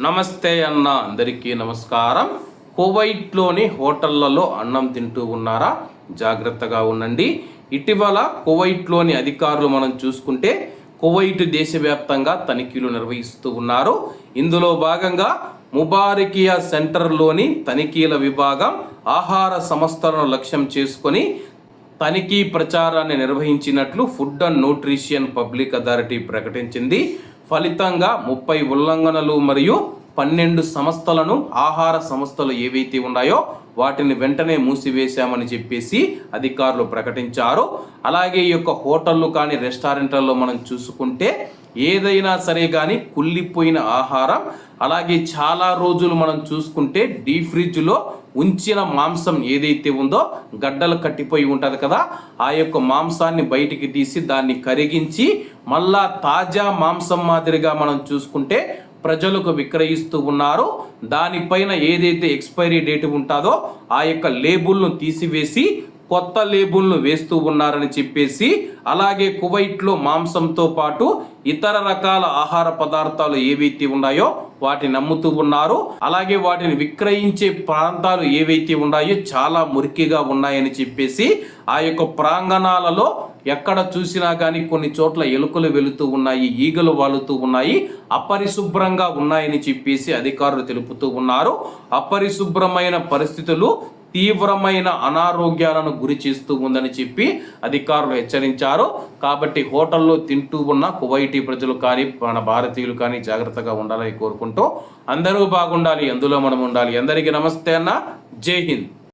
నమస్తే అన్న అందరికీ నమస్కారం. కువైట్లోని హోటళ్ళలో అన్నం తింటూ ఉన్నారా? జాగ్రత్తగా ఉండండి. ఇటీవల కువైట్లోని అధికారులు మనం చూసుకుంటే కువైట్ దేశవ్యాప్తంగా తనిఖీలు నిర్వహిస్తూ ఉన్నారు. ఇందులో భాగంగా ముబారకియా సెంటర్లోని తనిఖీల విభాగం ఆహార సంస్థలను లక్ష్యం చేసుకొని తనిఖీ ప్రచారాన్ని నిర్వహించినట్లు food and nutrition public authority ప్రకటించింది. ఫలితంగా ముప్పై ఉల్లంఘనలు మరియు పన్నెండు సంస్థలను ఆహార సంస్థలు ఏవైతే ఉన్నాయో వాటిని వెంటనే మూసివేశామని చెప్పేసి అధికారులు ప్రకటించారు. అలాగే ఈ యొక్క హోటళ్ళు కానీ రెస్టారెంట్లలో మనం చూసుకుంటే ఏదైనా సరే కానీ కుళ్ళిపోయిన ఆహారం అలాగే చాలా రోజులు మనం చూసుకుంటే డీ ఫ్రిడ్జ్లో ఉంచిన మాంసం ఏదైతే ఉందో గడ్డలు కట్టిపోయి ఉంటుంది కదా ఆ యొక్క మాంసాన్ని బయటికి తీసి దాన్ని కరిగించి మళ్ళా తాజా మాంసం మాదిరిగా మనం చూసుకుంటే ప్రజలకు విక్రయిస్తూ ఉన్నారు. దానిపైన ఏదైతే ఎక్స్పైరీ డేట్ ఉంటుందో ఆ యొక్క లేబుల్ను తీసివేసి కొత్త లేబుల్ను వేస్తూ ఉన్నారని చెప్పేసి అలాగే కువైట్లో మాంసంతో పాటు ఇతర రకాల ఆహార పదార్థాలు ఏవైతే ఉన్నాయో వాటిని నమ్ముతూ ఉన్నారు. అలాగే వాటిని విక్రయించే ప్రాంతాలు ఏవైతే ఉన్నాయో చాలా మురికిగా ఉన్నాయని చెప్పేసి ఆ యొక్క ప్రాంగణాలలో ఎక్కడ చూసినా కానీ కొన్ని చోట్ల ఎలుకలు వెళుతూ ఉన్నాయి ఈగలు వాలుతూ ఉన్నాయి అపరిశుభ్రంగా ఉన్నాయని చెప్పేసి అధికారులు తెలుపుతూ ఉన్నారు. అపరిశుభ్రమైన పరిస్థితులు తీవ్రమైన అనారోగ్యాలను గురి చేస్తూ ఉందని చెప్పి అధికారులు హెచ్చరించారు. కాబట్టి హోటల్లో తింటూ ఉన్న కువైటీ ప్రజలు కానీ మన భారతీయులు కానీ జాగ్రత్తగా ఉండాలని కోరుకుంటూ అందరూ బాగుండాలి అందులో మనం ఉండాలి. అందరికీ నమస్తే అన్న. జై హింద్.